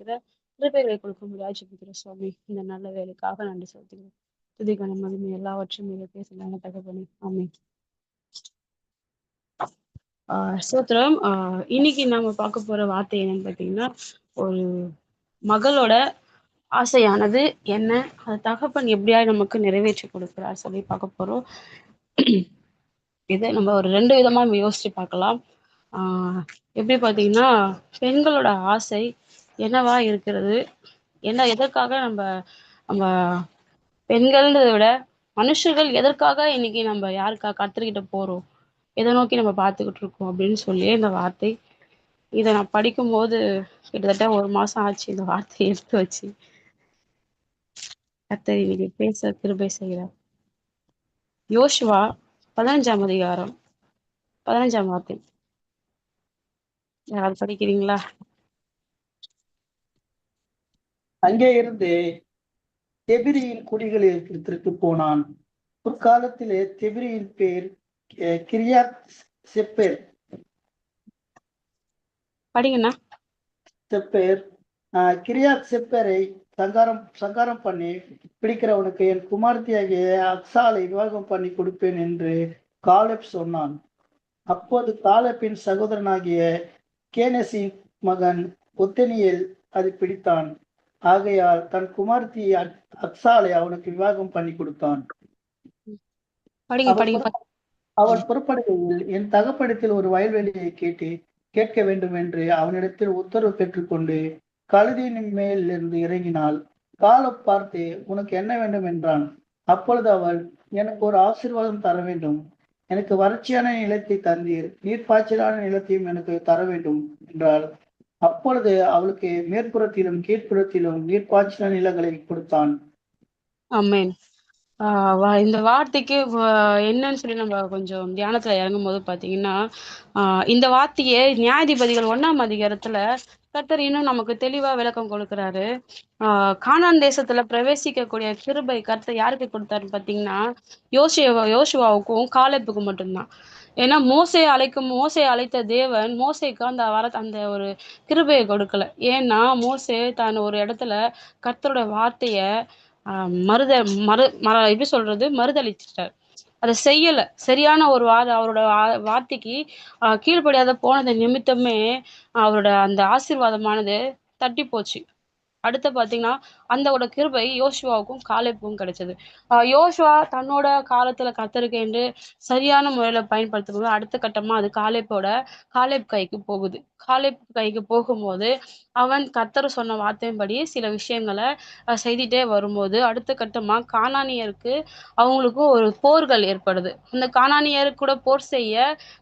இருக்கிற கிருபைகளை கொடுக்க முடியாது ஜெபிக்கிற சுவாமி இந்த நல்ல வேலைக்காக நன்றி செலுத்துகிறேன். துதிக்கான மதுமை எல்லாவற்றையும் மிக பேசலாங்க தகப்பனே. ஆமென். ஆஹ் ஸ்தோத்திரம் ஆஹ் இன்னைக்கு நாம பார்க்க போற வார்த்தை என்னன்னு பாத்தீங்கன்னா ஒரு மகளோட ஆசையானது என்ன? அது தகப்பன் எப்படியா நமக்கு நிறைவேற்றி கொடுக்கிறார் சொல்லி பார்க்க போறோம். இதை நம்ம ஒரு ரெண்டு விதமா யோசிச்சு பார்க்கலாம். ஆஹ் எப்படி பாத்தீங்கன்னா பெண்களோட ஆசை என்னவா இருக்கிறது? என்ன எதற்காக நம்ம நம்ம பெண்கள்ன்றதை விட மனுஷர்கள் எதற்காக இன்னைக்கு நம்ம யாருக்கா கத்துக்கிட்ட போறோம்? எதை நோக்கி நம்ம பார்த்துக்கிட்டு இருக்கோம் அப்படின்னு சொல்லி இந்த வார்த்தை. இதை நான் படிக்கும்போது கிட்டத்தட்ட ஒரு மாசம் ஆச்சு இந்த வார்த்தையை எடுத்து வச்சு. கத்தரி இன்னைக்கு பேச கிருபை செய்கிறார். யோசுவா பதினஞ்சாம் அதிகாரம் பதினஞ்சாம் வார்த்தை. யாராவது படிக்கிறீங்களா? அங்கே இருந்து தெபிரியின் குடிகளிடத்திற்கு போனான். பிற்காலத்திலே தெபிரியின் பேர் கிரியாத் செப்பேர் படிங்கண்ணா. செப்பேர் கிரியாத் செப்பேரை சங்காரம் சங்காரம் பண்ணி பிடிக்கிறவனுக்கு என் குமார்த்தியாகிய அக்சாலை விவாகம் பண்ணி கொடுப்பேன் என்று காலெப் சொன்னான். அப்போது காலப்பின் சகோதரனாகிய கேனசின் மகன் ஒத்தனியேல் அதை பிடித்தான். ஆகையால் தன் குமார்த்தி அக்- அக்சாலை அவனுக்கு விவாகம் பண்ணி கொடுத்தான். அவள் புறப்படுகையில் என் தகப்படத்தில் ஒரு வயல்வெளியை கேட்டு கேட்க வேண்டும் என்று அவனிடத்தில் உத்தரவு பெற்றுக்கொண்டு கழுதியின் மேல் இருந்து இறங்கினாள். காலம் பார்த்து உனக்கு என்ன வேண்டும்? என்றான். அப்பொழுது அவள் எனக்கு ஒரு ஆசீர்வாதம் தர வேண்டும். எனக்கு வறட்சியான நிலத்தை தந்தீர். நீர்ப்பாய்ச்சலான நிலத்தையும் எனக்கு தர வேண்டும் என்றாள். அப்பொழுது அவளுக்கு மேற்புறத்திலும் கீழ்ப்புறத்திலும் நீர்ப்பாய்ச்சல நிலங்களை கொடுத்தான். ஆமென். ஆஹ் இந்த வார்த்தைக்கு என்னன்னு சொல்லி நம்ம கொஞ்சம் தியானத்துல இறங்கும் போது பாத்தீங்கன்னா ஆஹ் இந்த வார்த்தையை நியாயாதிபதிகள் ஒண்ணாம் அதிகாரத்துல கர்த்தர் இன்னும் நமக்கு தெளிவா விளக்கம் கொடுக்கிறாரு. ஆஹ் கானான் தேசத்துல பிரவேசிக்கக்கூடிய கிருபை கர்த்தர் யாருக்கு கொடுத்தாருன்னு பாத்தீங்கன்னா யோசுவா யோசுவாவுக்கும் காலப்புக்கும் மட்டும்தான். ஏன்னா மோசையை அழைக்கும் மோசையை அழைத்த தேவன் மோசைக்கு அந்த வர அந்த ஒரு கிருபையை கொடுக்கல. ஏன்னா மோசே தான் ஒரு இடத்துல கர்த்தரோட வார்த்தைய மறுத மறு மற எப்படி சொல்றது? மறுதளிச்சிட்டார் அதை செய்யல. சரியான ஒரு வா அவரோட வார்த்தைக்கு கீழ்ப்படியாத போனது நிமித்தமே அவரோட அந்த ஆசீர்வாதமானது தட்டி போச்சு அடுத்து பாத்தீங்கன்னா அந்தோட கிருபை யோசுவாவுக்கும் காலேப்புக்கும் கிடைச்சது. யோசுவா தன்னோட காலத்துல கத்தருக்கு சரியான முறையில பயன்படுத்தும்போது அடுத்த கட்டமா அது காலேப்போட காலேப் கைக்கு போகுது. காலேப் கைக்கு போகும்போது அவன் கத்தர் சொன்ன வார்த்தையின்படி சில விஷயங்களை செய்திட்டே செய்துட்டே வரும்போது அடுத்த கட்டமா காணானியருக்கு அவங்களுக்கும் ஒரு போர்கள் ஏற்படுது. அந்த காணானியர் கூட போர் செய்ய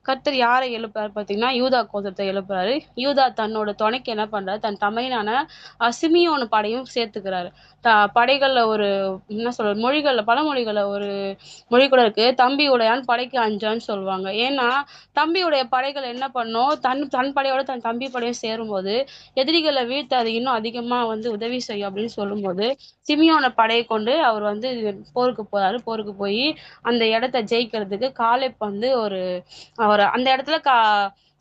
கத்தர் யாரை எழுப்புறாரு பார்த்தீங்கன்னா யூதா கோத்திரத்தை எழுப்புறாரு. யூதா தன்னோட துணைக்கு என்ன பண்றாரு? தன் தமையனான சிமிய ஒன்று படையும் சேர்த்துக்கிறாரு. த படைகள்ல ஒரு என்ன சொல்றது மொழிகள்ல மொழிகளில் ஒரு மொழி கூட இருக்கு. தம்பி உடையான் படைக்கு அஞ்சான்னு சொல்லுவாங்க. ஏன்னா தம்பியுடைய படைகள் என்ன பண்ணும் தன் தன் படையோட தன் தம்பி படையும் சேரும்போது எதிரிகளை வீழ்த்த அது இன்னும் அதிகமா வந்து உதவி செய்யும் அப்படின்னு சொல்லும்போது சிமியோன படையை கொண்டு அவர் வந்து போருக்கு போறாரு. போருக்கு போய் அந்த இடத்த ஜெயிக்கிறதுக்கு காலை வந்து ஒரு அவர் அந்த இடத்துல கா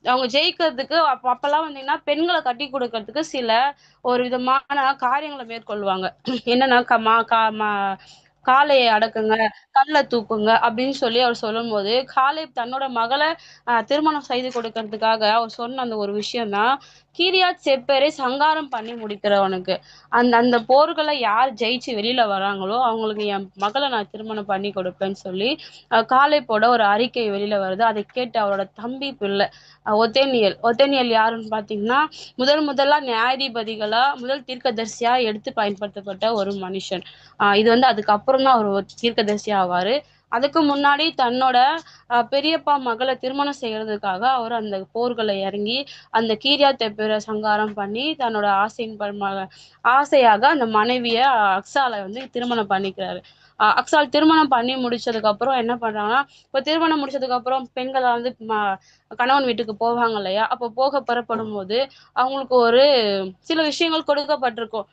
அவங்க ஜெயிக்கிறதுக்கு அப்ப அப்பெல்லாம் வந்தீங்கன்னா பெண்களை கட்டி கொடுக்கறதுக்கு சில ஒரு விதமான காரியங்களை மேற்கொள்வாங்க. என்னன்னா க- மா கா மா காளையை அடக்குங்க. கல்ல தூக்குங்க அப்படின்னு சொல்லி அவர் சொல்லும்போது காலேப் தன்னோட மகளை ஆஹ், திருமணம் செய்து கொடுக்கறதுக்காக அவர் சொன்ன அந்த ஒரு விஷயம்தான் கீரியாத் செப்பேரை சங்காரம் பண்ணி முடிக்கிறவனுக்கு. அந்த அந்த போர்களை யார் ஜெயிச்சு வெளியில வராங்களோ அவங்களுக்கு என் மகளை நான் திருமணம் பண்ணி கொடுப்பேன்னு சொல்லி அஹ் காலேப்போட ஒரு அறிக்கை வெளியில வருது. அதை கேட்டு அவரோட தம்பி பிள்ளை ஒத்தேனியல். ஒத்தேனியல் யாருன்னு பாத்தீங்கன்னா முதல் முதலா நியாயாதிபதிகளா முதல் தீர்க்கதரிசியா எடுத்து பயன்படுத்தப்பட்ட ஒரு மனுஷன். ஆஹ் இது வந்து அதுக்கப்புறம் தான் அவர் தீர்க்கதரிசியா ஆவாரு. அதுக்கு முன்னாடி தன்னோட பெரியப்பா மகளை திருமணம் செய்யறதுக்காக அவர் அந்த போர்களை இறங்கி அந்த கீரியா தெப்பிர சங்காரம் பண்ணி தன்னோட ஆசையின் ஆசையாக அந்த மனைவிய அக்ஸாலை வந்து திருமணம் பண்ணிக்கிறாரு. அஹ் அக்ஸால் திருமணம் பண்ணி முடிச்சதுக்கு அப்புறம் என்ன பண்றாங்கன்னா இப்ப திருமணம் முடிச்சதுக்கு அப்புறம் பெண்கள் வந்து கணவன் வீட்டுக்கு போவாங்க இல்லையா? அப்போ போக புறப்படும் போது அவங்களுக்கு ஒரு சில விஷயங்கள் கொடுக்கப்பட்டிருக்கும்.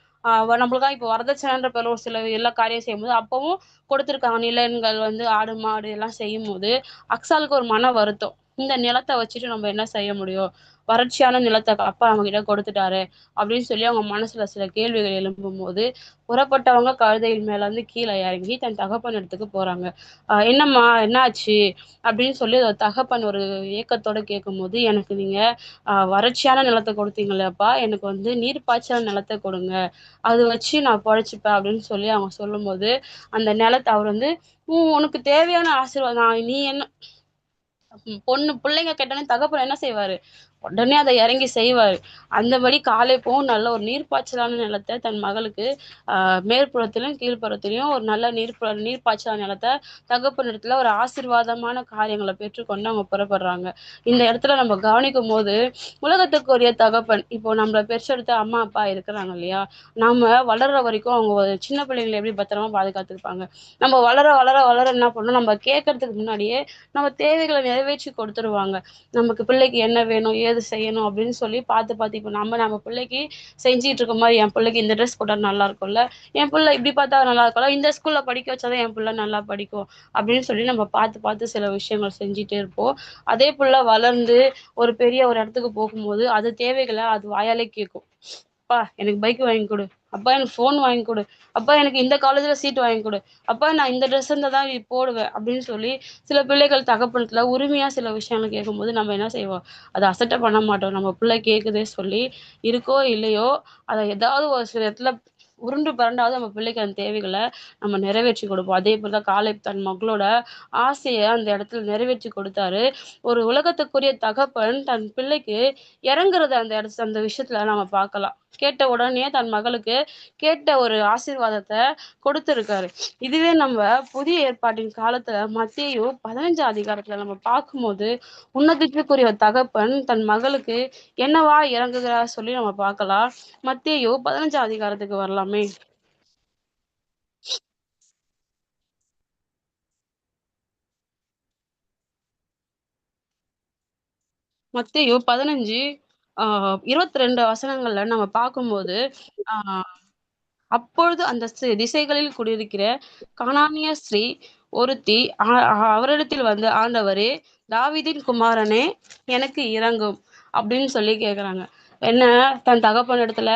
நம்மளுக்காக இப்போ வரதட்சணைன்ற பேர் ஒரு சில எல்லா காரியம் செய்யும்போது அப்பவும் கொடுத்துருக்காங்க நிலங்கள் வந்து ஆடு மாடு எல்லாம் செய்யும் போது அக்ஸாலுக்கு ஒரு மன வருத்தம். இந்த நிலத்தை வச்சுட்டு நம்ம என்ன செய்ய முடியும்? வறட்சியான நிலத்தை அப்பா அவங்க கிட்ட கொடுத்துட்டாரு. அப்படின்னு சொல்லி அவங்க மனசுல சில கேள்விகள் எழும்பும் போது புறப்பட்டவங்க கழுதையின் மேல இருந்து கீழே இறங்கி தன் தகப்பன் இடத்துக்கு போறாங்க. ஆஹ் என்னம்மா என்னாச்சு? அப்படின்னு சொல்லி தகப்பன் ஒரு ஏக்கத்தோட கேட்கும்போது எனக்கு நீங்க ஆஹ் வறட்சியான நிலத்தை கொடுத்தீங்களேப்பா எனக்கு வந்து நீர் பாய்ச்சல் நிலத்தை கொடுங்க. அது வச்சு நான் பொழைச்சிப்பேன். அப்படின்னு சொல்லி அவங்க சொல்லும் போது அந்த நிலத்தை அவர் வந்து உம் உனக்கு தேவையான ஆசீர்வாதம் நீ என்ன பொண்ணு பிள்ளைங்க கேட்டோன்னே தகப்பன் என்ன செய்வாரு? உடனே அதை இறங்கி செய்வாரு. அந்தபடி காலை போகும் நல்ல ஒரு நீர்ப்பாய்ச்சலான நிலத்தை தன் மகளுக்கு ஆஹ் மேற்புறத்திலும் கீழ்ப்புறத்திலையும் ஒரு நல்ல நீர் நீர்ப்பாய்ச்சலான நிலத்தை தகப்பன் இடத்துல ஒரு ஆசீர்வாதமான காரியங்களை பெற்றுக்கொண்டு அவங்க புறப்படுறாங்க. இந்த இடத்துல நம்ம கவனிக்கும் போது உலகத்துக்குரிய தகப்பன் இப்போ நம்மளை பெற்றெடுத்த அம்மா அப்பா இருக்கிறாங்க இல்லையா? நம்ம வளர்ற வரைக்கும் அவங்க ஒரு சின்ன பிள்ளைங்களை எப்படி பத்திரமா பாதுகாத்துருப்பாங்க நம்ம வளர வளர வளர என்ன பண்ணணும்? நம்ம கேட்கறதுக்கு முன்னாடியே நம்ம தேவைகளை நிறைவேற்றி கொடுத்துருவாங்க. நமக்கு பிள்ளைக்கு என்ன வேணும் ஏது செய்யணும் அப்படின்னு சொல்லி பார்த்து பார்த்து இப்போ நம்ம நம்ம பிள்ளைக்கு செஞ்சிட்டு இருக்க மாதிரி என் பிள்ளைக்கு இந்த ட்ரெஸ் போட்டால் நல்லா இருக்கும்ல. என் பிள்ளை இப்படி பார்த்தா நல்லா இருக்கும்ல இந்த ஸ்கூல்ல படிக்க வச்சாதான் என் பிள்ளை நல்லா படிக்கும் அப்படின்னு சொல்லி நம்ம பார்த்து பார்த்து சில விஷயங்கள் செஞ்சுட்டே இருப்போம். அதே பிள்ளை வளர்ந்து ஒரு பெரிய ஒரு இடத்துக்கு போகும்போது அது தேவைகளை அது வாயாலே கேட்கும். அப்பா எனக்கு பைக் வாங்கி கொடு. அப்பா எனக்கு ஃபோன் வாங்கி கொடு. அப்பா எனக்கு இந்த காலேஜில் சீட் வாங்கி கொடு. அப்பா நான் இந்த ட்ரெஸ் இருந்தால் தான் போடுவேன் அப்படின்னு சொல்லி சில பிள்ளைகள் தகப்பனத்தில் உரிமையாக சில விஷயங்கள் கேட்கும்போது நம்ம என்ன செய்வோம்? அதை அசட்டை பண்ண மாட்டோம். நம்ம பிள்ளை கேட்குதே சொல்லி இருக்கோ இல்லையோ அதை ஏதாவது ஒரு சில இடத்துல உருண்டு பரண்டாவது நம்ம பிள்ளைக்கு அந்த தேவைகளை நம்ம நிறைவேற்றி கொடுப்போம். அதே போல் தான் காலை தன் மகளோட ஆசையை அந்த இடத்துல நிறைவேற்றி கொடுத்தாரு. ஒரு உலகத்துக்குரிய தகப்பன் தன் பிள்ளைக்கு இறங்குறத அந்த இடத்துல அந்த விஷயத்துல நம்ம பார்க்கலாம். கேட்ட உடனே தன் மகளுக்கு கேட்ட ஒரு ஆசீர்வாதத்தை கொடுத்துருக்காரு. இதுவே நம்ம புதிய ஏற்பாட்டின் காலத்துல மத்தியோ பதினஞ்சு அதிகாரத்துல நம்ம பார்க்கும்போது உன்னதத்துக்குரிய தகப்பன் தன் மகளுக்கு என்னவா இறங்குகிறார் சொல்லி நம்ம பார்க்கலாம். மத்தியோ பதினஞ்சு அதிகாரத்துக்கு வரலாமே. மத்தியோ பதினஞ்சு இருபத்தி ரெண்டு வசனங்கள்ல நம்ம பார்க்கும்போது ஆஹ் அப்பொழுது அந்த திசைகளில் குடியிருக்கிற கானானிய ஸ்ரீ ஒருத்தி அவரிடத்தில் வந்து ஆண்டவரே தாவிதின் குமாரனே எனக்கு இறங்கும் அப்படின்னு சொல்லி கேக்குறாங்க. என்ன தன் தகப்பன் இடத்துல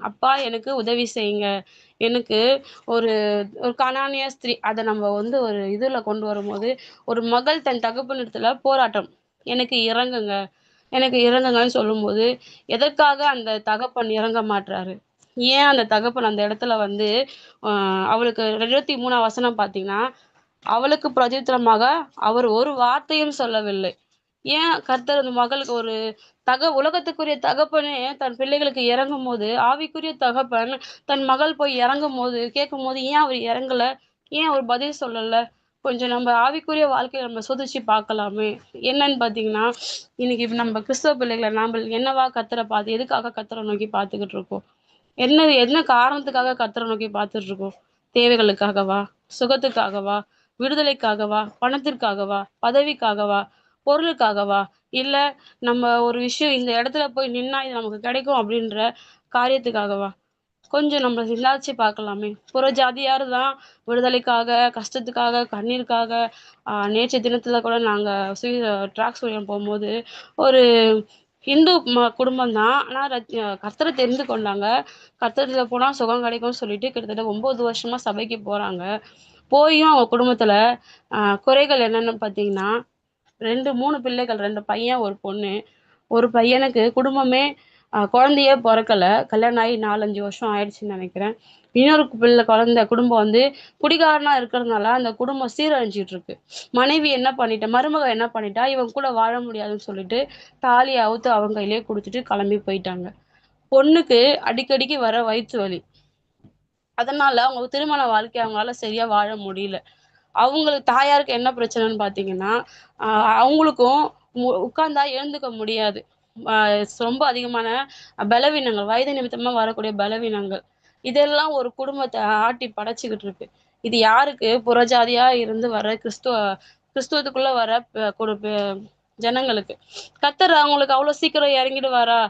அப்பா எனக்கு உதவி செய்யுங்க. எனக்கு ஒரு ஒரு கணானிய ஸ்திரீ அதை நம்ம வந்து ஒரு இதுல கொண்டு வரும்போது ஒரு மகள் தன் தகப்பன் இடத்துல போராட்டம். எனக்கு இறங்குங்க எனக்கு இறங்குங்கன்னு சொல்லும்போது எதற்காக அந்த தகப்பன் இறங்க மாட்றாரு? ஏன் அந்த தகப்பன் அந்த இடத்துல வந்து அவளுக்கு இருபத்தி மூணாம் வசனம் பார்த்தீங்கன்னா அவளுக்கு பிரதித்திரமாக அவர் ஒரு வார்த்தையும் சொல்லவில்லை. ஏன் கர்த்தர் அந்த மகளுக்கு ஒரு தக உலகத்துக்குரிய தகப்பனே தன் பிள்ளைகளுக்கு இறங்கும் போது ஆவிக்குரிய தகப்பன் தன் மகள் போய் இறங்கும் போது கேட்கும் போது ஏன் அவர் இறங்கல? ஏன் அவர் பதில் சொல்லலை? கொஞ்சம் நம்ம ஆவிக்குரிய வாழ்க்கையை நம்ம சோதிச்சு பார்க்கலாமே. என்னன்னு பார்த்தீங்கன்னா இன்னைக்கு நம்ம கிறிஸ்தவ பிள்ளைகளை நாம என்னவா கத்துற பார்த்து எதுக்காக கத்துற நோக்கி பார்த்துக்கிட்டு இருக்கோம்? என்ன என்ன காரணத்துக்காக கத்துற நோக்கி பார்த்துட்டு இருக்கோம்? தேவைகளுக்காகவா? சுகத்துக்காகவா? விடுதலைக்காகவா? பணத்திற்காகவா? பதவிக்காகவா? பொருளுக்காகவா? இல்ல நம்ம ஒரு விஷயம் இந்த இடத்துல போய் நின்னா இது நமக்கு கிடைக்கும் அப்படின்ற காரியத்துக்காகவா? கொஞ்சம் நம்மளை சிந்தாச்சு பார்க்கலாமே. புற ஜாதியார் தான் விடுதலைக்காக கஷ்டத்துக்காக கண்ணீருக்காக நேற்று தினத்துல கூட ட்ராக்ஸ் டிராக்ஸ் போகும்போது ஒரு ஹிந்து ம குடும்பம் தான். ஆனால் ரத்- கர்த்தரை தெரிந்து கொண்டாங்க. கர்த்தரத்தில் போனால் சுகம் கிடைக்கும்னு சொல்லிட்டு கிட்டத்தட்ட ஒம்பது வருஷமாக சபைக்கு போகிறாங்க போயும் அவங்க குடும்பத்தில் குறைகள் என்னென்னு பார்த்தீங்கன்னா ரெண்டு மூணு பிள்ளைகள் ரெண்டு பையன் ஒரு பொண்ணு. ஒரு பையனுக்கு குடும்பமே குழந்தையே பிறக்கல. கல்யாணம் ஆகி நாலஞ்சு வருஷம் ஆயிடுச்சுன்னு நினைக்கிறேன். இன்னொரு பிள்ளை குழந்தை குடும்பம் வந்து குடிகாரனா இருக்கிறதுனால அந்த குடும்பம் சீரழிஞ்சிட்டு இருக்கு மனைவி என்ன பண்ணிட்டா மருமக என்ன பண்ணிட்டா இவன் கூட வாழ முடியாதுன்னு சொல்லிட்டு தாலி அவுத்து அவங்க கையிலேயே கொடுத்துட்டு கிளம்பி போயிட்டாங்க. பொண்ணுக்கு அடிக்கடிக்கு வர வயிற்று வலி. அதனால அவங்க திருமண வாழ்க்கை அவங்களால சரியா வாழ முடியல. அவங்களுக்கு தாயாருக்கு என்ன பிரச்சனைன்னு பாத்தீங்கன்னா ஆஹ் அவங்களுக்கும் மு- உட்கார்ந்தா எழுந்துக்க முடியாது. ரொம்ப அதிகமான பலவீனங்கள் வயது நிமித்தமா வரக்கூடிய பலவீனங்கள். இதெல்லாம் ஒரு குடும்பத்தை ஆட்டி படைச்சுக்கிட்டு இருக்கு. இது யாருக்கு? புறஜாதியா இருந்து வர கிறிஸ்துவ கிறிஸ்துவத்துக்குள்ள வர குடு- ஜனங்களுக்கு. கத்தர் அவங்களுக்கு அவ்வளவு சீக்கிரம் இறங்கிடுவாரா?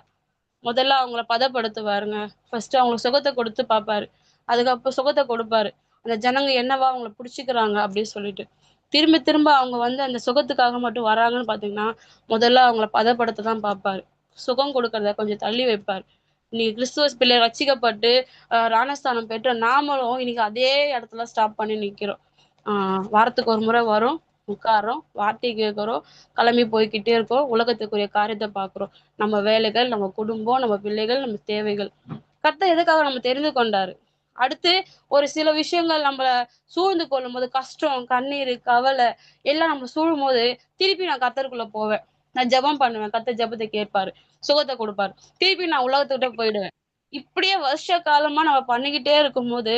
முதல்ல அவங்கள பதப்படுத்துவாருங்க. ஃபர்ஸ்ட் அவங்களுக்கு சுகத்தை கொடுத்து பார்ப்பாரு. அதுக்கப்புறம் சுகத்தை கொடுப்பாரு. அந்த ஜனங்க என்னவா அவங்கள பிடிச்சிக்கிறாங்க அப்படின்னு சொல்லிட்டு. திரும்ப திரும்ப அவங்க வந்து அந்த சுகத்துக்காக மட்டும் வராங்கன்னு பாத்தீங்கன்னா முதல்ல அவங்கள பதப்படுத்த தான் பார்ப்பாரு சுகம் கொடுக்கறத கொஞ்சம் தள்ளி வைப்பார். இன்னைக்கு கிறிஸ்துவ பிள்ளை ரசிக்கப்பட்டு ராணஸ்தானம் பெற்ற நாமளும் இன்னைக்கு அதே இடத்துல ஸ்டாப் பண்ணி நிக்கிறோம். ஆஹ் வாரத்துக்கு ஒரு முறை வரும் உட்காரோம் வார்த்தை கேட்கிறோம் கிளம்பி போய்க்கிட்டே இருக்கோம் உலகத்துக்குரிய காரியத்தை பார்க்குறோம் நம்ம வேலைகள் நம்ம குடும்பம் நம்ம பிள்ளைகள் நம்ம தேவைகள். கர்த்தர் எதுக்காக நம்ம தெரிந்து கொண்டாரு? அடுத்து ஒரு சில விஷயங்கள் நம்மள சூழ்ந்து கொள்ளும் போது கஷ்டம் கண்ணீர் கவலை எல்லாம் நம்ம சூழும் போது திருப்பி நான் கத்தருக்குள்ள போவேன். நான் ஜெபம் பண்ணுவேன். கத்த ஜெபத்தை கேட்பாரு. சுகத்தை கொடுப்பாரு. திருப்பி நான் உலகத்துக்கிட்ட போயிடுவேன். இப்படியே வருஷ காலமா நம்ம பண்ணிக்கிட்டே இருக்கும்போது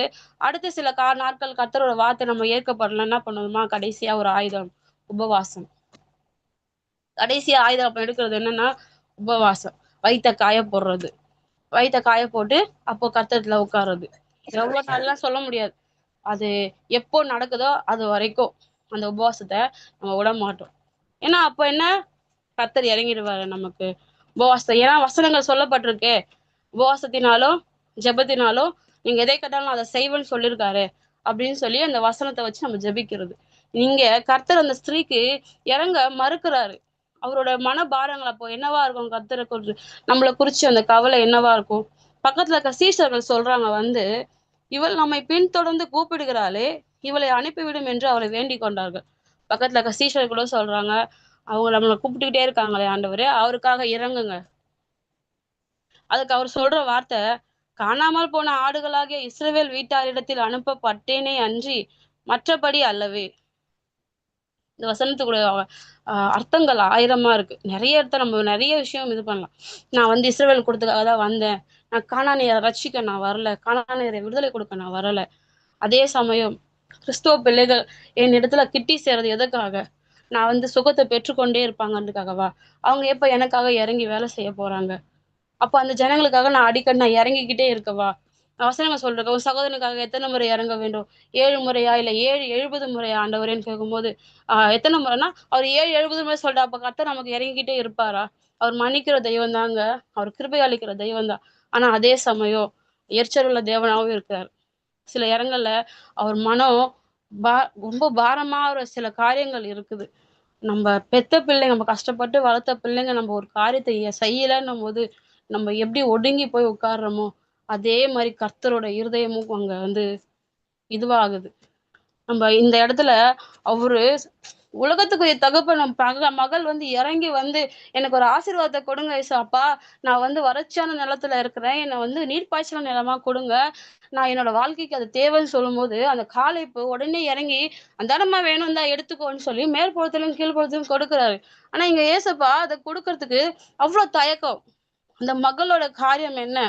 அடுத்த சில கா நாட்கள் கத்தரோட வார்த்தை நம்ம ஏற்கப்படல என்ன பண்ணுவோமா? கடைசியா ஒரு ஆயுதம் உபவாசம். கடைசியா ஆயுதம் அப்ப எடுக்கிறது என்னன்னா உபவாசம். வயிற்ற காய போடுறது வயிற்ற காய போட்டு அப்போ கத்தத்துல உட்கார்றது. எவ்வளவு நாள்லாம் சொல்ல முடியாது. அது எப்போ நடக்குதோ அது வரைக்கும் அந்த உபவாசத்தை நம்ம விட மாட்டோம். ஏன்னா அப்ப என்ன? கத்தர் இறங்கிடுவாரு நமக்கு. உபவாசத்தை. ஏன்னா வசனங்கள் சொல்லப்பட்டிருக்கே. உபவாசத்தினாலும் ஜெபத்தினாலும் நீங்க எதை கேட்டாலும் அதை செய்வன்னு சொல்லியிருக்காரு அப்படின்னு சொல்லி அந்த வசனத்தை வச்சு நம்ம ஜெபிக்கிறது. நீங்க கர்த்தர் அந்த ஸ்திரீக்கு இறங்க மறுக்கிறாரு. அவரோட மனபாரங்கள் அப்போ என்னவா இருக்கும் கர்த்தரை குறிச்சு நம்மளை குறிச்சு அந்த கவலை என்னவா இருக்கும்? பக்கத்துல இருக்க சீஷர்கள் சொல்றாங்க வந்து இவள் நம்மை பின்தொடர்ந்து கூப்பிடுகிறாளே இவளை அனுப்பிவிடும் என்று அவளை வேண்டிக் கொண்டார்கள். பக்கத்துல இருக்க சீஷர்கள் கூட சொல்றாங்க அவங்க நம்மளை கூப்பிட்டுக்கிட்டே இருக்காங்களே ஆண்டவரே அவருக்காக இறங்குங்க. அதுக்கு அவர் சொல்ற வார்த்தை காணாமல் போன ஆடுகளாகிய இஸ்ரவேல் வீட்டாரிடத்தில் அனுப்பப்பட்டேனே அன்றி மற்றபடி அல்லவே. இந்த வசனத்துக்குடைய அர்த்தங்கள் ஆயிரமா இருக்கு. நிறைய இடத்த நம்ம நிறைய விஷயம் இது பண்ணலாம். நான் வந்து இஸ்ரேல் கொடுத்ததுக்காக தான் வந்தேன். நான் காணானியரை ரட்சிக்க நான் வரல. காணானியரை விடுதலை கொடுக்க நான் வரல. அதே சமயம் கிறிஸ்துவ பிள்ளைகள் என் இடத்துல கிட்டி சேர்றது எதுக்காக? நான் வந்து சுகத்தை பெற்றுக்கொண்டே இருப்பாங்கன்றதுக்காகவா அவங்க எப்ப எனக்காக இறங்கி வேலை செய்ய போறாங்க? அப்ப அந்த ஜனங்களுக்காக நான் அடிக்கடி நான் இறங்கிக்கிட்டே இருக்கவா அவசரங்க சொல்றேன். உன் சகோதரனுக்காக எத்தனை முறை இறங்க வேண்டும்? ஏழு முறையா இல்ல ஏழு எழுபது முறையா? ஆண்டவரேன்னு கேட்கும்போது ஆஹ் எத்தனை முறைன்னா அவர் ஏழு எழுபது முறை சொல்றா அப்ப கத்த நமக்கு இறங்கிக்கிட்டே இருப்பாரா? அவர் மன்னிக்கிற தெய்வம் தாங்க அவர் கிருபை அளிக்கிற தெய்வம் தான் ஆனா அதே சமயம் எரிச்சலுள்ள தேவனாகவும் இருக்கிறார் சில இடங்கள்ல அவர் மனம் பா ரொம்ப பாரமா ஒரு சில காரியங்கள் இருக்குது. நம்ம பெத்த பிள்ளைங்க நம்ம கஷ்டப்பட்டு வளர்த்த பிள்ளைங்க நம்ம ஒரு காரியத்தை செய்யலைன்னும் போது நம்ம எப்படி ஒடுங்கி போய் உட்கார்றோமோ அதே மாதிரி கர்த்தரோட இருதயமும் அங்க வந்து இதுவாகுது. நம்ம இந்த இடத்துல அவரு உலகத்துக்குரிய தகப்பன் பக மகள் வந்து இறங்கி வந்து எனக்கு ஒரு ஆசீர்வாதத்தை கொடுங்க ஏசப்பா நான் வந்து வறட்சியான நிலத்துல இருக்கிறேன். என்னை வந்து நீர்ப்பாய்ச்சல நிலமா கொடுங்க. நான் என்னோட வாழ்க்கைக்கு அது தேவைன்னு சொல்லும்போது அந்த காலைப்பு உடனே இறங்கி அந்த இடமா வேணும் தான் எடுத்துக்கோன்னு சொல்லி மேற்புறத்திலும் கீழ்ப்புறத்திலும் கொடுக்குறாரு. ஆனா இங்க ஏசப்பா அதை கொடுக்கறதுக்கு அவ்வளவு தயக்கம். அந்த மகளோட காரியம் என்ன?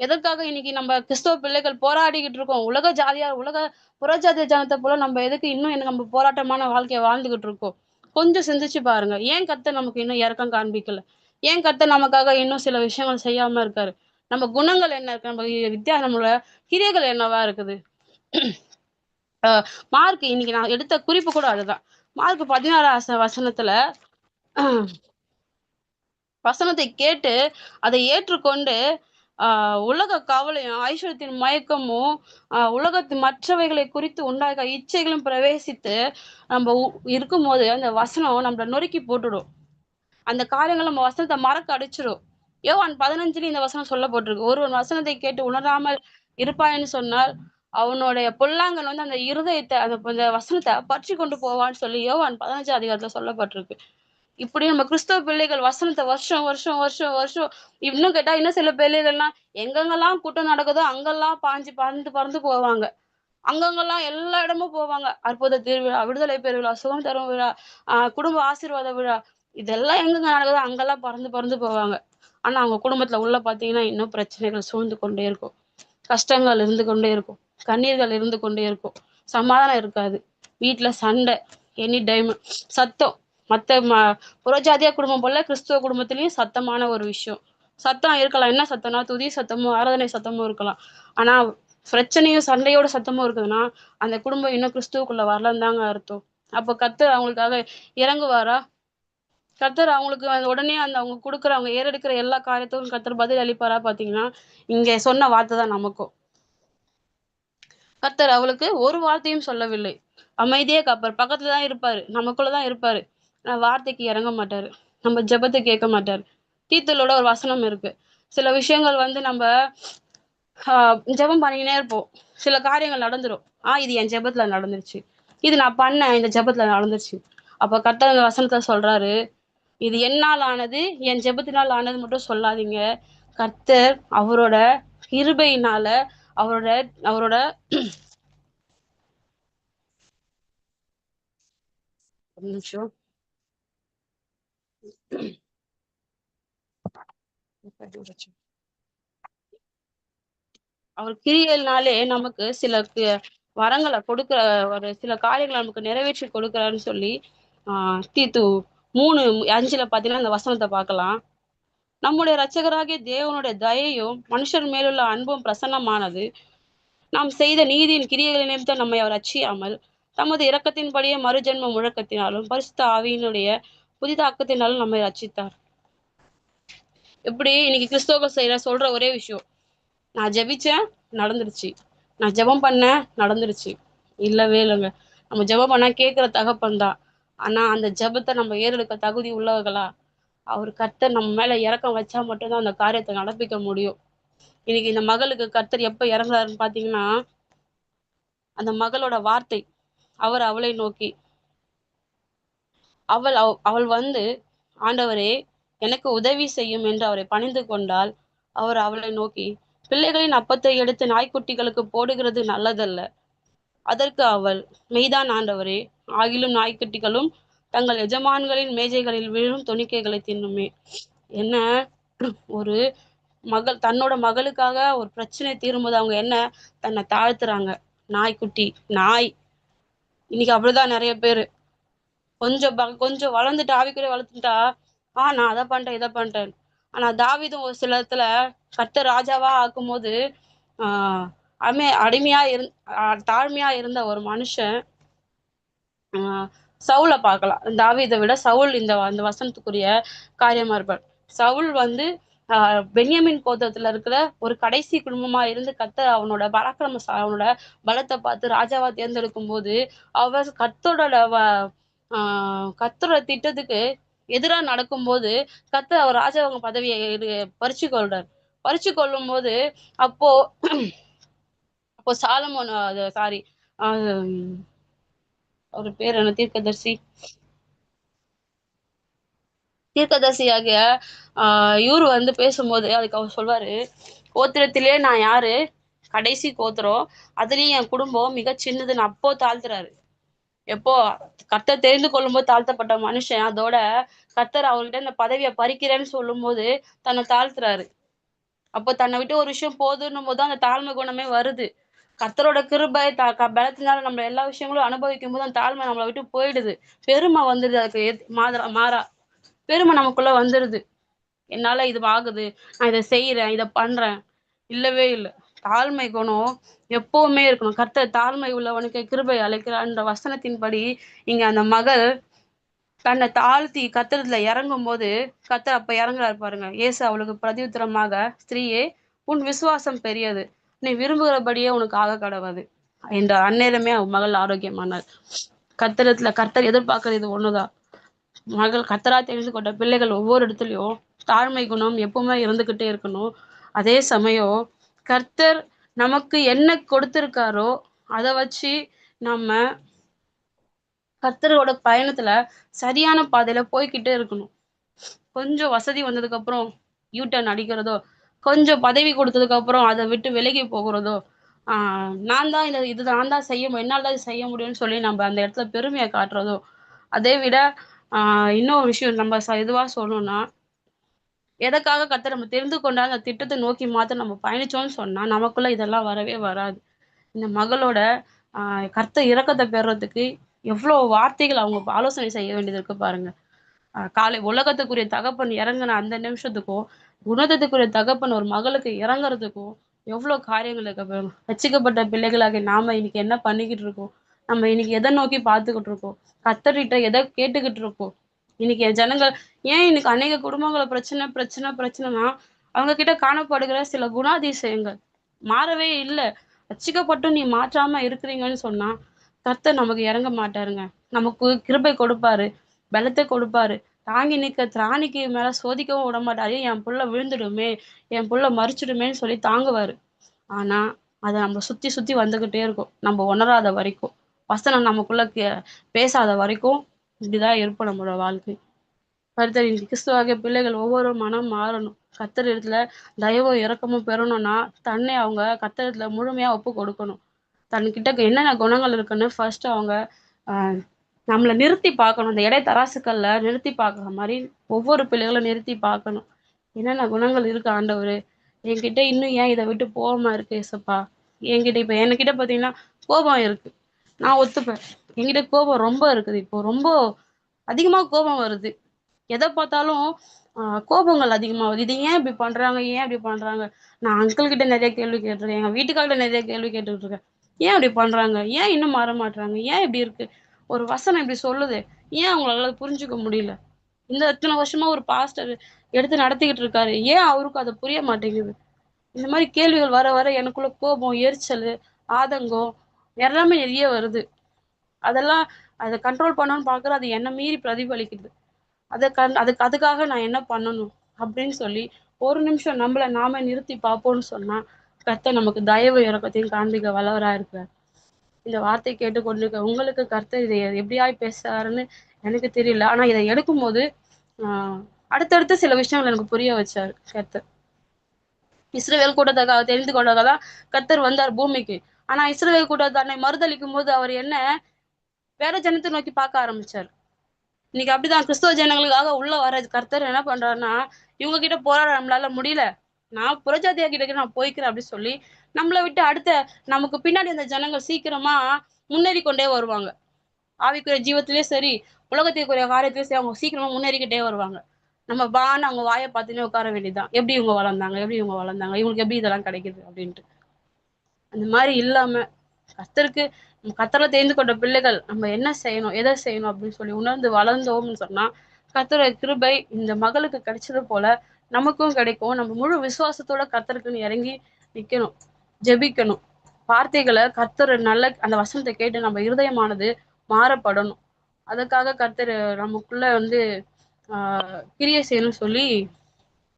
எதற்காக இன்னைக்கு நம்ம கிறிஸ்தவ பிள்ளைகள் போராடிக்கிட்டு இருக்கோம்? உலக ஜாதியார் உலக புறஜாதிய ஜனத்தை போல நம்ம எதுக்கு இன்னும் எனக்கு நம்ம போராட்டமான வாழ்க்கையை வாழ்ந்துகிட்டு இருக்கோம்? கொஞ்சம் சிந்திச்சு பாருங்க. ஏன் கத்த நமக்கு இன்னும் இறக்கம் காண்பிக்கல? ஏன் கத்த நமக்காக இன்னும் சில விஷயங்கள் செய்யாம இருக்காரு? நம்ம குணங்கள் என்ன இருக்கு? நம்ம வித்தியாச நம்மளோட கிரியைகள் என்னவா இருக்குது? மார்க் இன்னைக்கு நான் எடுத்த குறிப்பு கூட அதுதான். மார்க் பதினாறு வசனத்துல வசனத்தை கேட்டு அதை ஏற்றுக்கொண்டு உலக கவலையும் ஐஸ்வர்யத்தின் மயக்கமும் ஆஹ் உலகத்தின் மற்றவைகளை குறித்து உண்டாக இச்சைகளும் பிரவேசித்து நம்ம உ- இருக்கும்போது அந்த வசனம் நம்மள நொறுக்கி போட்டுடும். அந்த காரியங்கள் நம்ம வசனத்தை மறக்க அடிச்சிடும். யோவான் பதினஞ்சுல இந்த வசனம் சொல்லப்பட்டிருக்கு. ஒருவன் வசனத்தை கேட்டு உணராமல் இருப்பான்னு சொன்னால் அவனுடைய பொல்லாங்கன் வந்து அந்த இருதயத்தை அந்த அந்த வசனத்தை பற்றி கொண்டு போவான்னு சொல்லி யோவான் பதினஞ்சு அதிகாரத்துல சொல்லப்பட்டிருக்கு. இப்படி நம்ம கிறிஸ்தவ பிள்ளைகள் வசனத்தை வருஷம் வருஷம் வருஷம் வருஷம் இன்னும் கேட்டா இன்னும் சில பிள்ளைகள்லாம் எங்கெங்கெல்லாம் கூட்டம் நடக்குதோ அங்கெல்லாம் பாஞ்சு பறந்து பறந்து போவாங்க. அங்கங்கெல்லாம் எல்லா இடமும் போவாங்க. அற்புத திருவிழா விடுதலை பெருவிழா சுகம் தரும் விழா ஆஹ் குடும்ப ஆசீர்வாத விழா இதெல்லாம் எங்கெங்க நடக்குதோ அங்கெல்லாம் பறந்து பறந்து போவாங்க. ஆனா அவங்க குடும்பத்துல உள்ள பாத்தீங்கன்னா இன்னும் பிரச்சனைகள் சூழ்ந்து கொண்டே இருக்கும். கஷ்டங்கள் இருந்து கொண்டே இருக்கும். கண்ணீர்கள் இருந்து கொண்டே இருக்கும். சமாதானம் இருக்காது. வீட்டுல சண்டை எனி டைம் சத்தம். மத்த ம புறஜாதியா குடும்பம் போல கிறிஸ்துவ குடும்பத்திலையும் சத்தமான ஒரு விஷயம். சத்தம் இருக்கலாம். என்ன சத்தம்னா துதி சத்தமும் ஆராதனை சத்தமும் இருக்கலாம். ஆனா பிரச்சனையும் சண்டையோட சத்தமும் இருக்குதுன்னா அந்த குடும்பம் இன்னும் கிறிஸ்துவுக்குள்ள வரலன்னு தாங்க அர்த்தம். அப்ப கத்தர் அவங்களுக்காக இறங்குவாரா? கத்தர் அவங்களுக்கு உடனே அந்த அவங்க கொடுக்குற அவங்க ஏறெடுக்கிற எல்லா காரியத்துக்கும் கத்தர் பதில் அளிப்பாரா பாத்தீங்கன்னா இங்க சொன்ன வார்த்தை தான் நமக்கும். கர்த்தர் அவளுக்கு ஒரு வார்த்தையும் சொல்லவில்லை. அமைதியே காப்பார். பக்கத்துல தான் இருப்பாரு. நமக்குள்ளதான் இருப்பாரு. வார்த்தைக்கு இறங்க மாட்டார். நம்ம ஜெபத்தை கேட்க மாட்டார். தீத்தலோட ஒரு வசனம் இருக்கு. சில விஷயங்கள் வந்து நம்ம ஜபம் ஜெபம் பண்ணிக்கினே இருப்போம். சில காரியங்கள் நடந்துரும். ஆஹ் இது என் ஜபத்துல நடந்துருச்சு. இது நான் பண்ணேன் இந்த ஜபத்துல நடந்துருச்சு. அப்போ கர்த்தர் வசனத்துல சொல்றாரு இது என்னால் ஆனது என் ஜெபத்தினால் ஆனது மட்டும் சொல்லாதீங்க. கர்த்தர் அவரோட இருபையினால அவரோட அவரோட நிமிஷம். அவர் கிரியல்னாலே நமக்கு சில வரங்களை கொடுக்கிற ஒரு சில காரியங்களை நமக்கு நிறைவேற்றி கொடுக்குறாருன்னு சொல்லி ஆஹ் தீத்து மூணு அஞ்சுல பாத்தீங்கன்னா அந்த வசனத்தை பார்க்கலாம். நம்முடைய ரச்சகராகிய தேவனுடைய தயையும் மனுஷர் மேலுள்ள அன்பும் பிரசன்னமானது. நாம் செய்த நீதியின் கிரியைகளை நிமித்தம் நம்மை அவர் அச்சியாமல் தமது இரக்கத்தின்படியே மறுஜென்ம முழக்கத்தினாலும் பரிசுத்த ஆவியினுடைய புதிதாக்கத்தினாலும் நம்மை ரச்சித்தார் இப்படி இன்னைக்கு கிறிஸ்தவர்கள் செய்யற சொல்ற ஒரே விஷயம். நான் ஜெபிச்சேன் நடந்துருச்சு. நான் ஜெபம் பண்ணேன் நடந்துருச்சு. இல்லவே இல்லைங்க. நம்ம ஜெபம் பண்ணா கேட்கிற தகப்பன் தான். ஆனா அந்த ஜெபத்தை நம்ம ஏறெடுக்க தகுதி உள்ளவர்களா? அவர் கர்த்தர் நம்ம மேல இறக்கம் வச்சா மட்டும்தான் அந்த காரியத்தை நடப்பிக்க முடியும். இன்னைக்கு இந்த மகளுக்கு கர்த்தர் எப்ப இறங்குறாருன்னு பாத்தீங்கன்னா அந்த மகளோட வார்த்தை அவர் அவளை நோக்கி அவள் அவள் வந்து ஆண்டவரே எனக்கு உதவி செய்யும் என்று அவரை பணிந்து கொண்டால் அவர் அவளை நோக்கி பிள்ளைகளின் அப்பத்தை எடுத்து நாய்க்குட்டிகளுக்கு போடுகிறது நல்லதல்ல. அதற்கு அவள் மெய்தான் ஆண்டவரே ஆகிலும் நாய்க்குட்டிகளும் தங்கள் எஜமான்களின் மேஜைகளில் விழும் துணிக்கைகளை தின்னுமே. என்ன? ஒரு மகள் தன்னோட மகளுக்காக ஒரு பிரச்சனை தீரும்போது அவங்க என்ன தன்னை தாழ்த்துறாங்க? நாய்க்குட்டி நாய். இன்னைக்கு அப்படிதான் நிறைய பேரு. கொஞ்சம் ப- கொஞ்சம் வளர்ந்துட்டு ஆவிக்குரிய வளர்த்துட்டா ஆ நான் அதை பண்ணிட்டேன் இதை பண்ணிட்டேன் ஆனா தாவீதும் ஒரு சில இடத்துல கத்த ராஜாவா ஆக்கும்போது ஆஹ் அமை அடிமையா இருந் தாழ்மையா இருந்த ஒரு மனுஷன் ஆஹ் சவுலை பார்க்கலாம். தாவிதை விட சவுல் இந்த அந்த வசனத்துக்குரிய காரியமா இருப்பார். சவுல் வந்து ஆஹ் பென்யமின் கோத்திரத்துல இருக்கிற ஒரு கடைசி குடும்பமா இருந்து கத்த அவனோட பராக்கிரம அவனோட பலத்தை பார்த்து ராஜாவா தேர்ந்தெடுக்கும் போது அவர் கத்தோட கத்துற ஆஹ் திட்டத்துக்கு எதிரா நடக்கும்போது கத்த அவர் ராஜாவங்க பதவியை பறிச்சு கொள்றார் பறிச்சு கொள்ளும் போது அப்போ அப்போ சாலமோன் சாரி அவர் பேர் என்ன தீர்க்கதர்சி? தீர்க்கதர்சியாக ஆஹ் இவர் வந்து பேசும்போது அதுக்கு அவர் சொல்வாரு கோத்திரத்திலே நான் யாரு? கடைசி கோத்திரம். அதுலயும் என் குடும்பம் மிக சின்னதுன்னு அப்போ தாழ்த்துறாரு. எப்போ கர்த்தர் தெரிந்து கொள்ளும் போது தாழ்த்தப்பட்ட மனுஷன் அதோட கர்த்தர் அவர்கிட்ட இந்த பதவியை பறிக்கிறேன்னு சொல்லும்போது தன்னை தாழ்த்துறாரு. அப்போ தன்னை விட்டு ஒரு விஷயம் போதுன்னும் போது அந்த தாழ்மை குணமே வருது. கர்த்தரோட கிருபை த க- பலத்தினால நம்ம எல்லா விஷயங்களும் அனுபவிக்கும் போது அந்த தாழ்மை நம்மளை விட்டு போயிடுது. பெருமை வந்துடுது அதுக்கு எத்- மாதா மாறா. பெருமை நமக்குள்ள வந்துடுது. என்னால இது ஆகுது. நான் இதை செய்யறேன் இதை பண்றேன். இல்லவே இல்லை. தாழ்மை குணம் எப்பவுமே இருக்கணும். கர்த்தர் தாழ்மை உள்ளவனுக்கு கிருபை அழைக்கிறான்ற வசனத்தின்படி இங்க அந்த மகள் தன்னை தாழ்த்தி கத்திரத்துல இறங்கும் போது கத்தர் அப்ப இறங்குறாரு பாருங்க. ஏசு அவளுக்கு பிரதியுத்தரமாக ஸ்திரீயே உன் விசுவாசம் பெரியது. நீ விரும்புகிறபடியே உனக்கு ஆக கடவுது. என்ற அந்நேரமே அவன் மகள் ஆரோக்கியமானார் கத்திரத்துல கர்த்தர் எதிர்பார்க்கறது இது ஒண்ணுதான் மகள் கத்தரா தெரிந்து கொண்ட பிள்ளைகள் ஒவ்வொரு இடத்துலயும் தாழ்மை குணம் எப்பவுமே இருந்துகிட்டே இருக்கணும். அதே சமயம் கர்த்தர் நமக்கு என்ன கொடுத்திருக்காரோ அதை வச்சு நம்ம கர்த்தரோட பயணத்துல சரியான பாதையில போய்க்கிட்டே இருக்கணும். கொஞ்சம் வசதி வந்ததுக்கு அப்புறம் யூ டர்ன் அடிக்கிறதோ கொஞ்சம் பதவி கொடுத்ததுக்கு அப்புறம் அதை விட்டு விலகி போகிறதோ ஆஹ் நான் தான் இதை இது நான் தான் செய்ய முடியும் என்னால் தான் இது செய்ய முடியும்னு சொல்லி நம்ம அந்த இடத்துல பெருமையை காட்டுறதோ அதை விட ஆஹ் இன்னொரு விஷயம் நம்ம ச இதுவா சொல்லணும்னா எதற்காக கத்த நம்ம தெரிந்து கொண்டால் அந்த திட்டத்தை நோக்கி மாத்த நம்ம பயணிச்சோம்னு சொன்னா நமக்குள்ள இதெல்லாம் வரவே வராது. இந்த மகளோட ஆஹ் கர்த்த இறக்கத்தை பெறுறதுக்கு எவ்வளவு வார்த்தைகள் அவங்க ஆலோசனை செய்ய வேண்டியது இருக்கு பாருங்க. காலை உலகத்துக்குரிய தகப்பன் இறங்குன அந்த நிமிஷத்துக்கும் உன்னதத்துக்குரிய தகப்பன் ஒரு மகளுக்கு இறங்குறதுக்கும் எவ்வளவு காரியங்கள் இருக்கு ரச்சிக்கப்பட்ட பிள்ளைகளாக நாம இன்னைக்கு என்ன பண்ணிக்கிட்டு இருக்கோம்? நம்ம இன்னைக்கு எதை நோக்கி பார்த்துக்கிட்டு இருக்கோம்? கத்தரிட்ட எதை கேட்டுக்கிட்டு இருக்கோம்? இன்னைக்கு என் ஜனங்கள் ஏன் இன்னைக்கு அநேக குடும்பங்கள பிரச்சனை பிரச்சனை பிரச்சனைனா அவங்க கிட்ட காணப்படுகிற சில குணாதிசயங்கள். மாறவே இல்லை. அச்சிக்கப்பட்டும் நீ மாற்றாம இருக்கிறீங்கன்னு சொன்னா கர்த்தர் நமக்கு இறங்க மாட்டாருங்க. நமக்கு கிருபை கொடுப்பாரு பலத்தை கொடுப்பாரு. தாங்கி நிற்க திராணிக்கு மேல சோதிக்கவும் விட மாட்டாரு. என் புள்ள விழுந்துடுமே என் புள்ள மறிச்சிடுமேன்னு சொல்லி தாங்குவாரு. ஆனா அதை நம்ம சுத்தி சுத்தி வந்துகிட்டே இருக்கும். நம்ம உணராத வரைக்கும். வசனம் நமக்குள்ள கே- பேசாத வரைக்கும் இப்படிதான் இருப்போம் நம்மளோட வாழ்க்கை. கர்த்தர் இந்த கிறிஸ்துவாகிய பிள்ளைகள் ஒவ்வொரு மனம் மாறணும். கர்த்தர் இடத்துல தயவும் இறக்கமும் பெறணும்னா தன்னை அவங்க கர்த்தர் இடத்துல முழுமையா ஒப்பு கொடுக்கணும். தன்கிட்ட என்னென்ன குணங்கள் இருக்குன்னு ஃபர்ஸ்ட் அவங்க நம்மளை நிறுத்தி பார்க்கணும். இந்த இடை தராசுக்கள்ல நிறுத்தி பார்க்குற மாதிரி ஒவ்வொரு பிள்ளைகளும் நிறுத்தி பார்க்கணும். என்னென்ன குணங்கள் இருக்கு ஆண்டவரு? என்கிட்ட இன்னும் ஏன் இதை விட்டு போகாம இருக்கு ஏசப்பா? என்கிட்ட இப்ப என்கிட்ட பாத்தீங்கன்னா கோபம் இருக்கு. நான் ஒத்துப்பேன். என்கிட்ட கோபம் ரொம்ப இருக்குது. இப்போ ரொம்ப அதிகமா கோபம் வருது. எதை பார்த்தாலும் கோபங்கள் அதிகமாகுது இது ஏன் இப்படி பண்றாங்க? ஏன் இப்படி பண்றாங்க? நான் அங்கிள் கிட்ட நிறைய கேள்வி கேட்டிருக்கேன். எங்க வீட்டுக்கார்கிட்ட நிறைய கேள்வி கேட்டுட்டு இருக்கேன் ஏன் இப்படி பண்றாங்க? ஏன் இன்னும் மாற மாட்றாங்க? ஏன் இப்படி இருக்கு? ஒரு வசனம் இப்படி சொல்லுது. ஏன் அவங்களால புரிஞ்சுக்க முடியல? இந்த இத்தனை வருஷமா ஒரு பாஸ்டர் எடுத்து நடத்திக்கிட்டு இருக்காரு. ஏன் அவருக்கு அதை புரிய மாட்டேங்குது? இந்த மாதிரி கேள்விகள் வர வர எனக்குள்ள கோபம் எரிச்சல் ஆதங்கம் எல்லாமே நிறைய வருது. அதெல்லாம் அதை கண்ட்ரோல் பண்ணணும்னு பார்க்குற அது என்ன மீறி பிரதிபலிக்குது. அதை கண் அதுக்கு அதுக்காக நான் என்ன பண்ணணும் அப்படின்னு சொல்லி ஒரு நிமிஷம் நம்மளை நாம நிறுத்தி பார்ப்போம்னு சொன்னா கர்த்தர் நமக்கு தயவு இறக்கத்தையும் காண்பிக்க வல்லவரா இருக்கிறார் இந்த வார்த்தை கேட்டுக்கொண்டிருக்க உங்களுக்கு கர்த்தர் இதை எப்படியாய் பேசுறாருன்னு எனக்கு தெரியல. ஆனா இதை எடுக்கும்போது ஆஹ் அடுத்தடுத்து சில விஷயங்கள் எனக்கு புரிய வச்சாரு கர்த்தர். இஸ்ரேல் கூட்டத்துக்காக தெரிந்து கொண்டதாக தான் கர்த்தர் வந்தார் பூமிக்கு. ஆனா இஸ்ரேல் கூட்டத்தை தன்னை மறுதளிக்கும் போது அவர் என்ன வேற ஜனத்தை நோக்கி பார்க்க ஆரம்பிச்சார். இன்னைக்கு அப்படிதான். கிறிஸ்தவ ஜனங்களுக்காக உள்ள வர கர்த்தர் என்ன பண்றாருன்னா இவங்க கிட்ட போராட நம்மளால முடியல. நான் புறஜாதியா கிட்ட நான் போய்க்கிறேன் அப்படின்னு சொல்லி நம்மளை விட்டு அடுத்த நமக்கு பின்னாடி அந்த ஜனங்கள் சீக்கிரமா முன்னேறி கொண்டே வருவாங்க. ஆவிக்குரிய ஜீவத்திலே சரி உலகத்துக்குரிய காரியத்திலேயும் சரி அவங்க சீக்கிரமா முன்னேறிக்கிட்டே வருவாங்க. நம்ம பான்னு அவங்க வாயை பார்த்துன்னே உட்கார வேண்டியதுதான். எப்படி இவங்க வளர்ந்தாங்க? எப்படி இவங்க வளர்ந்தாங்க? இவங்களுக்கு எப்படி இதெல்லாம் கிடைக்குது அப்படின்ட்டு. அந்த மாதிரி இல்லாம கத்தருக்கு கத்தரில் தேர்ந்து தெரிந்து கொண்ட பிள்ளைகள் நம்ம என்ன செய்யணும் எதை செய்யணும் அப்படின்னு சொல்லி உணர்ந்து வளர்ந்தோம்னு சொன்னா கர்த்தரோட கிருபை இந்த மகளுக்கு கிடைச்சது போல நமக்கும் கிடைக்கும். நம்ம முழு விசுவாசத்தோட கத்தருக்குன்னு இறங்கி நிக்கணும் ஜெபிக்கணும். வார்த்தைகளை கர்த்தர் நல்ல அந்த வசனத்தை கேட்டு நம்ம இருதயமானது மாறப்படணும். அதுக்காக கர்த்தர் நமக்குள்ள வந்து ஆஹ் கிரியை செய்யணும்னு சொல்லி